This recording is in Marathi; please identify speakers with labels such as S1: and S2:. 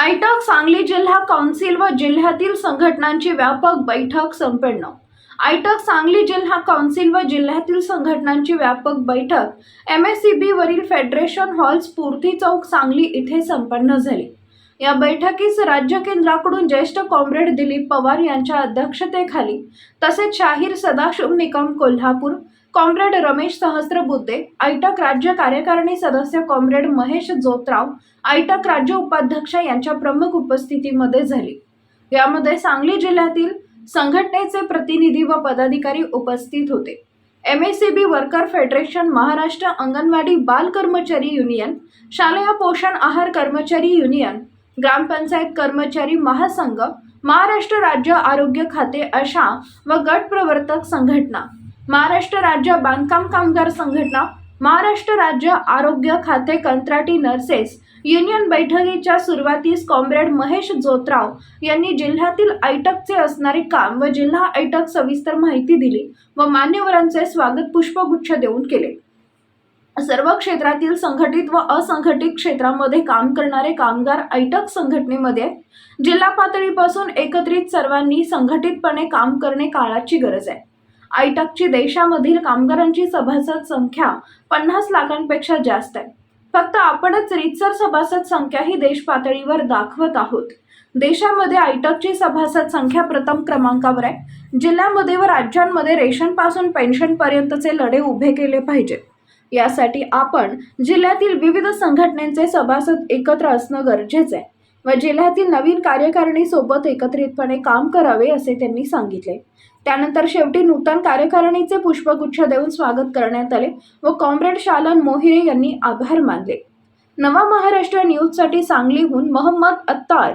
S1: आयटक सांगली जिल्हा कौन्सिल व जिल्ह्यातील संघटनांची व्यापक बैठक संपन्न. आयटक सांगली जिल्हा कौन्सिल व जिल्ह्यातील संघटनांची व्यापक बैठक. एम एस सी बीवरील फेडरेशन हॉल स्फूर्ती चौक सांगली इथे संपन्न झाली. या बैठकीस राज्य केंद्राकडून ज्येष्ठ कॉम्रेड दिलीप पवार यांच्या अध्यक्षतेखाली तसेच शाहीर सदाशिव निकम कोल्हापूर कॉम्रेड रमेश सहस्त्रबुद्धे आयटक राज्य कार्यकारिणी सदस्य कॉम्रेड महेश जोतराव आयटक राज्य उपाध्यक्ष यांच्या प्रमुख उपस्थितीमध्ये झाली. यामध्ये सांगली जिल्ह्यातील संघटनेचे प्रतिनिधी व पदाधिकारी उपस्थित होते. M S C B worker federation Maharashtra Anganwadi बाल कर्मचारी युनियन शालेय पोषण आहार कर्मचारी युनियन ग्रामपंचायत कर्मचारी महासंघ महाराष्ट्र राज्य आरोग्य खाते अशा व गट प्रवर्तक संघटना महाराष्ट्र राज्य बांधकाम कामगार संघटना महाराष्ट्र राज्य आरोग्य खाते कंत्राटी नर्सेस युनियन बैठकीच्या सुरुवातीस कॉम्रेड महेश जोतराव यांनी जिल्ह्यातील ऐटकचे असणारे काम व जिल्हा ऐटक सविस्तर माहिती दिली व मान्यवरांचे स्वागत पुष्पगुच्छ देऊन केले. सर्व क्षेत्रातील संघटित व असंघटित क्षेत्रामध्ये काम करणारे कामगार ऐटक संघटनेमध्ये जिल्हा पातळीपासून एकत्रित सर्वांनी संघटितपणे काम करणे काळाची गरज आहे. आयटकची देशामधील कामगारांची सभासद संख्या पन्नास लाखांपेक्षा जास्त आहे. फक्त आपणच रितसर सभासद संख्या ही देश पातळीवर दाखवत आहोत. देशामध्ये आयटकची सभासद संख्या प्रथम क्रमांकावर आहे. जिल्ह्यामध्ये व राज्यांमध्ये रेशनपासून पेन्शनपर्यंतचे लढे उभे केले पाहिजेत. यासाठी आपण जिल्ह्यातील विविध संघटनेचे सभासद एकत्र असणं गरजेचं आहे. व जिल्ह्यातील नवीन कार्यकारिणी सोबत एकत्रितपणे काम करावे असे त्यांनी सांगितले. त्यानंतर शेवटी नूतन कार्यकारिणीचे पुष्पगुच्छ देऊन स्वागत करण्यात आले व कॉम्रेड शालन मोहिरे यांनी आभार मानले. नवा महाराष्ट्र न्यूजसाठी सांगलीहून मोहम्मद अत्तार.